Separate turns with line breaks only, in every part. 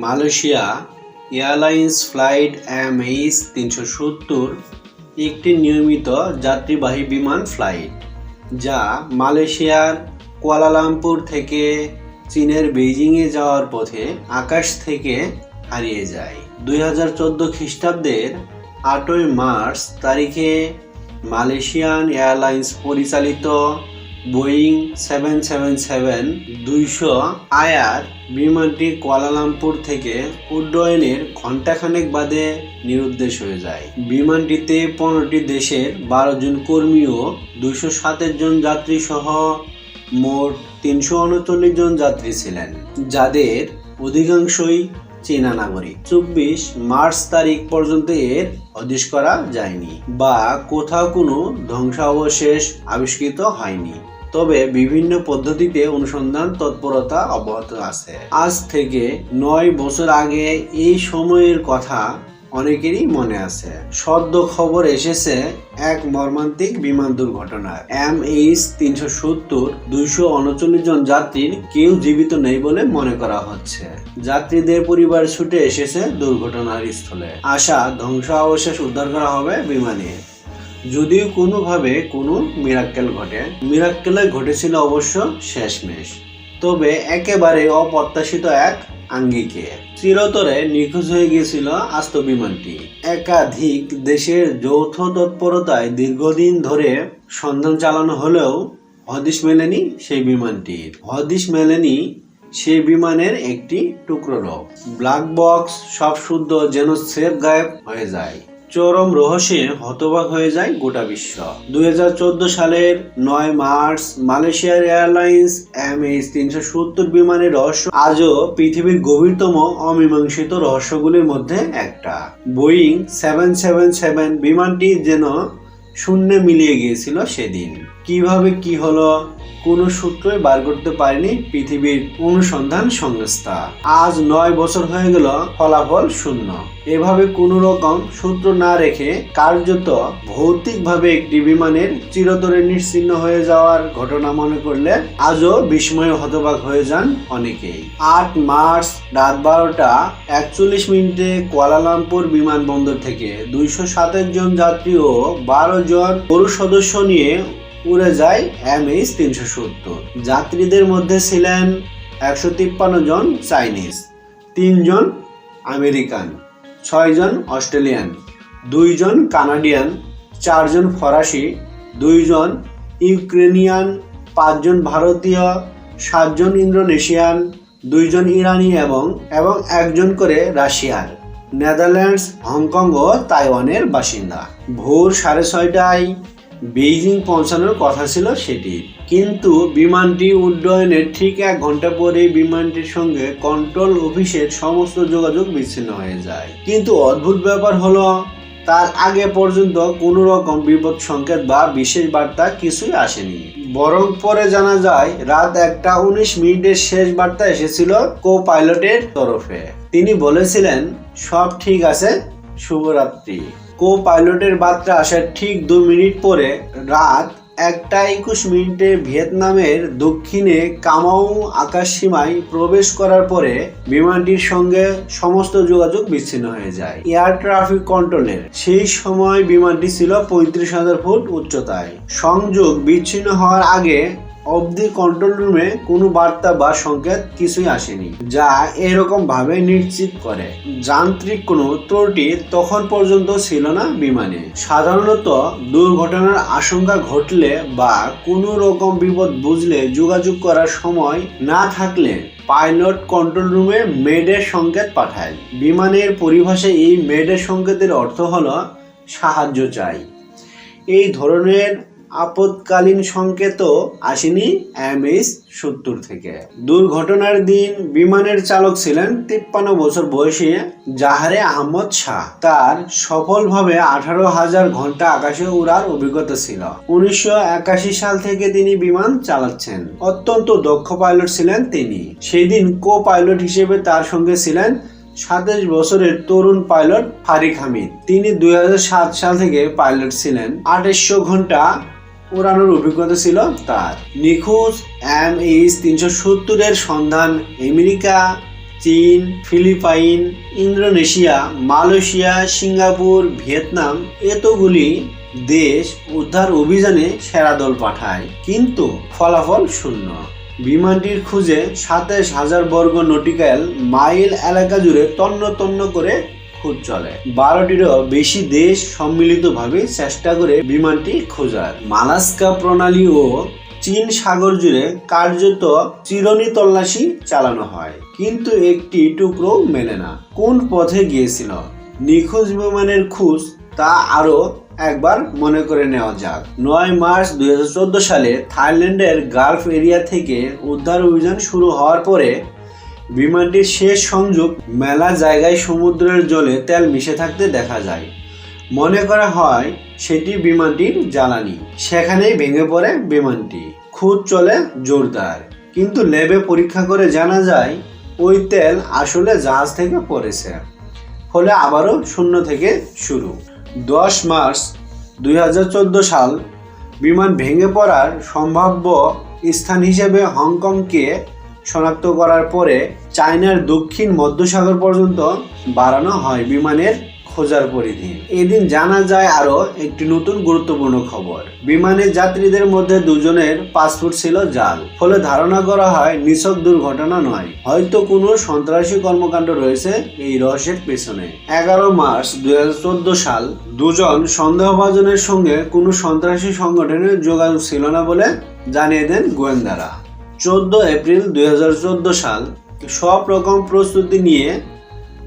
Malaysia airlines flight M H তিনশো সত্তর, একটি নিয়মিত যাত্রীবাহী বিমান ফ্লাইট, যা মালয়েশিয়ার কুয়ালালামপুর থেকে চীনের বেইজিংয়ে যাওয়ার পথে আকাশ থেকে হারিয়ে যায়। দুই হাজার চোদ্দ খ্রিস্টাব্দের আটই মার্চ তারিখে মালয়েশিয়ান এয়ারলাইন্স পরিচালিত বোয়িং সেভেন সেভেন সেভেন দুইশো আয়ার বিমানটি কুয়ালালামপুর থেকে উড্ডয়নের ঘণ্টাখানেক বাদে নিরুদ্দেশ হয়ে যায়। বিমানটিতে পনেরোটি দেশের বারো জন কর্মী ও দুইশো সাতের জন যাত্রী সহ মোট তিনশো উনচল্লিশ জন যাত্রী ছিলেন, যাদের অধিকাংশই চীনা নাগরিক। চব্বিশ মার্চ তারিখ পর্যন্ত এর হদিশ করা যায়নি বা কোথাও কোনো ধ্বংসাবশেষ আবিষ্কৃত হয়নি। তবে বিভিন্ন পদ্ধতিতে অনুসন্ধান তৎপরতা অব্যাহত আছে। আজ থেকে নয় বছর আগে এই সময়ের কথা অনেকেরই মনে আছে। সদ্য খবর এসেছে এক মর্মান্তিক বিমান দুর্ঘটনার এম এইচ তিনশো সত্তর দুইশো উনচল্লিশ জন যাত্রীর কেউ জীবিত নেই বলে মনে করা হচ্ছে। যাত্রীদের পরিবার ছুটে এসেছে দুর্ঘটনার স্থলে আশা ধ্বংসাবশেষ উদ্ধার করা হবে বিমানে। যদিও কোনোভাবে কোনো মিরাক্কেল ঘটে। মিরাক্কেলে ঘটেছিল অবশ্য শেষমেশ। তবে একেবারে অপ্রত্যাশিত এক আঙ্গিকে। চিরতরে নিখোঁজ হয়ে গিয়েছিল আস্ত বিমানটি। একাধিক দেশের যৌথ তৎপরতায় দীর্ঘদিন ধরে সন্ধান চালানো হলেও হদিশ মেলেনি সেই বিমানটির। হদিশ মেলেনি সেই বিমানের একটি টুকরোরও ব্ল্যাক বক্স সব শুদ্ধ যেন সেফ গায়েব হয়ে যায়। চরম রহস্যে হতবাক হয়ে যায় গোটা বিশ্ব। দুই হাজার চোদ্দ সালের নয় মার্চ মালয়েশিয়ার এয়ারলাইন্স এম এইচ তিনশো সত্তর বিমানের রহস্য আজও পৃথিবীর গভীরতম অমীমাংসিত রহস্যগুলির মধ্যে একটা। বোয়িং সেভেন সেভেন সেভেন বিমানটি যেন শূন্যে মিলিয়ে গিয়েছিল সেদিন। কীভাবে কি হলো, কোনো সূত্রই বার করতে পারেনি পৃথিবীর অনুসন্ধান সংস্থা। আজ নয় বছর হয়ে গেল, ফলাফল শূন্য। এভাবে কোনো রকম সূত্র না রেখে কার্যত ভৌতিকভাবে একটি বিমানের চিরতরে নিশ্চিন্ন হয়ে যাওয়ার ঘটনা মনে করলে আজও বিস্ময়ে হতবাক হয়ে যান অনেকেই। আট মার্চ রাত বারোটা একচল্লিশ মিনিটে কুয়ালালামপুর বিমানবন্দর থেকে দুইশো সাতের জন যাত্রী ও বারো জন পুরুষ সদস্য নিয়ে উড়ে যায় এম এইচ তিনশো সত্তর। যাত্রীদের মধ্যে ছিলেন একশো তিপ্পান্ন জন চাইনিজ তিনজন আমেরিকান ছয়জন অস্ট্রেলিয়ান দুইজন কানাডিয়ান চারজন ফরাসি দুইজন ইউক্রেনিয়ান পাঁচজন ভারতীয় সাতজন ইন্দোনেশিয়ান দুইজন ইরানি এবং এবং একজন করে রাশিয়ার। নেদারল্যান্ডস, হংকং ও তাইওয়ানের বাসিন্দা। ভোর সাড়ে ছয়টায় বেইজিং পৌঁছানোর কথা ছিল সেটি। কিন্তু বিমানটি উড্ডয়নের ঠিক এক ঘণ্টা পরেই বিমানটির সঙ্গে কন্ট্রোল অফিসের সমস্ত যোগাযোগ বিচ্ছিন্ন হয়ে যায়। কিন্তু অদ্ভুত ব্যাপার হলো, তার আগে পর্যন্ত কোনো রকম বিপদ সংকেত বা বিশেষ বার্তা কিছুই আসেনি। বরং পরে জানা যায়, রাত একটা উনিশ মিনিটের শেষ বার্তা এসেছিল কো পাইলটের তরফে। তিনি বলেছিলেন, সব ঠিক আছে, শুভরাত্রি। কো পাইলটের বার্তা আসার ঠিক দু মিনিট পরে, রাত একটা একুশ মিনিটে ভিয়েতনামের দক্ষিণে কামাউ আকাশ সীমায় প্রবেশ করার পরে বিমানটির সঙ্গে সমস্ত যোগাযোগ বিচ্ছিন্ন হয়ে যায়। এয়ার ট্রাফিক কন্ট্রোলের সেই সময় বিমানটি ছিল পঁয়ত্রিশ হাজার ফুট উচ্চতায়। সংযোগ বিচ্ছিন্ন হওয়ার আগে অবধি কন্ট্রোল রুমে কোনো বার্তা বা সংকেত কিছুই আসেনি, যা এরকম ভাবে নিশ্চিত করে। যান্ত্রিক কোনো ত্রুটি তখন পর্যন্ত ছিল না বিমানে। সাধারণত দুর্ঘটনার আশঙ্কা ঘটলে বা কোনো রকম বিপদ বুঝলে যোগাযোগ করার সময় না থাকলে পাইলট কন্ট্রোল রুমে মেডের সংকেত পাঠায়। বিমানের পরিভাষায় এই মেডের সংকেতের অর্থ হলো সাহায্য চাই। এই ধরনের আপৎকালীন সংকেতও আসেনি এমএস সত্তর থেকে। দুর্ঘটনার দিন বিমানের চালক ছিলেন তিপ্পান্ন বছর বয়সী জাহারে আহমদ শাহ। তার সফলভাবে আঠারো হাজার ঘণ্টা আকাশে উড়ার অভিজ্ঞতা ছিল। উনিশশো একাশি সাল থেকে তিনি বিমান চালাচ্ছেন। অত্যন্ত দক্ষ পাইলট ছিলেন তিনি। সেদিন কো পাইলট হিসেবে তার সঙ্গে ছিলেন সাতাশ বছরের তরুণ পাইলট ফারিক হামিদ। তিনি দুই হাজার সাত সাল থেকে পাইলট ছিলেন। আঠাশশো ঘণ্টা উড়ানোর অভিজ্ঞতা ছিল তার। নিখোঁজ এম এইচ তিনশো সত্তরের সন্ধান আমেরিকা, চীন, Philippines, Indonesia, Malaysia, Singapore, Vietnam এতগুলি দেশ উদ্ধার অভিযানে সেরা দল পাঠায়, কিন্তু ফলাফল শূন্য। বিমানটির খুঁজে সাতাশ হাজার বর্গ নটিক্যাল মাইল এলাকা জুড়ে তন্ন তন্ন করে খোঁজ চলে। বারোটিরও বেশি দেশ সম্মিলিতভাবে চেষ্টা করে বিমানটি খোঁজার। মালাস্কা প্রণালী ও চীন সাগর জুড়ে কার্যত চিরনি তল্লাশি চালানো হয়। কিন্তু একটি টুকরো মেলে না। কোন পথে গিয়েছিল? নিখোঁজ বিমানের খোঁজ তা আরও একবার মনে করে নেওয়া যাক। নয় মার্চ দুই হাজার চোদ্দ সালে থাইল্যান্ডের গালফ এরিয়া থেকে উদ্ধার অভিযান শুরু হওয়ার পরে বিমানটির শেষ সংযোগ মেলা জায়গায় সমুদ্রের জলে তেল মিশে থাকতে দেখা যায়। মনে করা হয় সেটি বিমানটির জ্বালানি। সেখানেই ভেঙে পড়ে বিমানটি। খুদ চলে জোরদার। কিন্তু ল্যাবে পরীক্ষা করে জানা যায়, ওই তেল আসলে জাহাজ থেকে পড়েছে। ফলে আবারও শূন্য থেকে শুরু। দশ মার্চ দুই হাজার চোদ্দ সাল বিমান ভেঙে পড়ার সম্ভাব্য স্থান হিসেবে হংকংকে শনাক্ত করার পরে চায়নার দক্ষিণ মধ্যসাগর পর্যন্ত বাড়ানো হয় বিমানের খোঁজার পরিধি। এদিন জানা যায় আরও একটি নতুন গুরুত্বপূর্ণ খবর। বিমানের যাত্রীদের মধ্যে দুজনের পাসপোর্ট ছিল জাল, ফলে ধারণা করা হয় নিছক দুর্ঘটনা নয়। হয়তো কোনো সন্ত্রাসী কর্মকাণ্ড রয়েছে এই রহস্যের পেছনে। এগারো মার্চ দুই হাজার চোদ্দ সাল, দুজন সন্দেহভাজনের সঙ্গে কোনো সন্ত্রাসী সংগঠনের যোগাযোগ ছিল না বলে জানিয়ে দেন গোয়েন্দারা। চোদ্দ এপ্রিল দুই সাল সব রকম প্রস্তুতি নিয়ে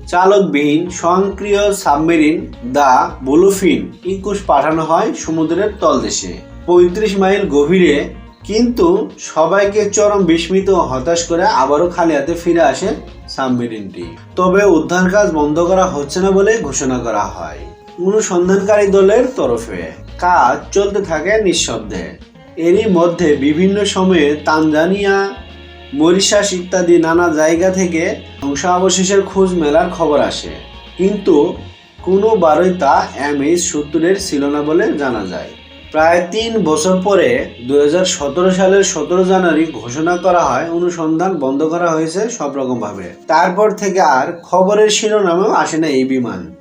চালকবিহীন স্বয়ংক্রিয় সাবমেরিন দ্য ব্লুফিন ইকুশ পাঠানো হয় সমুদ্রের তলদেশে। পঁয়ত্রিশ মাইল গভীরে কিন্তু সবাইকে চরম বিস্মিত হতাশ করে আবারও খালি হাতে ফিরে আসে সাবমেরিনটি। তবে উদ্ধার কাজ বন্ধ করা হচ্ছে না বলে ঘোষণা করা হয়। অনুসন্ধানকারী দলের তরফে কাজ চলতে থাকে নিঃশব্দে। এরই মধ্যে বিভিন্ন সময়ে তানজানিয়া, মরিশাস ইত্যাদি নানা জায়গা থেকে ধ্বংসাবশেষের খোঁজ মেলার খবর আসে। কিন্তু কোনো কোনোবারই তা এমএইচ সত্তরের ছিল না বলে জানা যায়। প্রায় তিন বছর পরে দু হাজার সতেরো সালের সতেরো জানুয়ারি ঘোষণা করা হয়, অনুসন্ধান বন্ধ করা হয়েছে সব রকমভাবে। তারপর থেকে আর খবরের শিরোনামেও আসে না এই বিমান।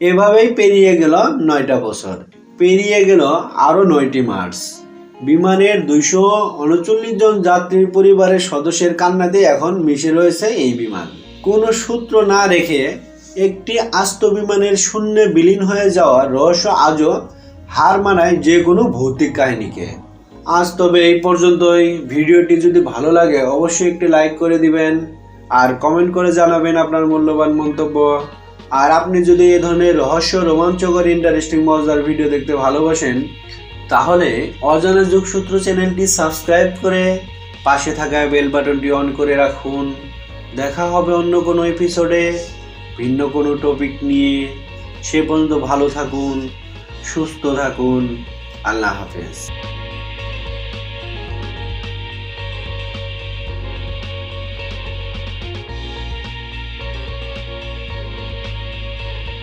এভাবেই পেরিয়ে গেল নয়টা বছর। পেরিয়ে গেল আরও নয়টি মার্চ। বিমানের দুইশো উনচল্লিশ জন যাত্রীর পরিবারের সদস্যের কান্নাতে এখন মিশে রয়েছে এই বিমান। কোনো সূত্র না রেখে একটি আস্ত বিমানের শূন্যে বিলীন হয়ে যাওয়ার রহস্য আজও হার মানায় যে কোনো ভৌতিক কাহিনীকে। আজ তবে এই পর্যন্তই। ভিডিওটি যদি ভালো লাগে, অবশ্যই একটি লাইক করে দিবেন আর কমেন্ট করে জানাবেন আপনার মূল্যবান মন্তব্য। আর আপনি যদি এ ধরনের রহস্য, রোমাঞ্চকর, ইন্টারেস্টিং, মজার ভিডিও দেখতে ভালোবাসেন তাহলে অজানা যোগসূত্র চ্যানেলটি সাবস্ক্রাইব করে পাশে থাকা বেল বাটনটি অন করে রাখুন। দেখা হবে অন্য কোনো এপিসোডে। ভিন্ন কোনো টপিক নিয়ে। সে পর্যন্ত ভালো থাকুন, সুস্থ থাকুন। আল্লাহ হাফেজ।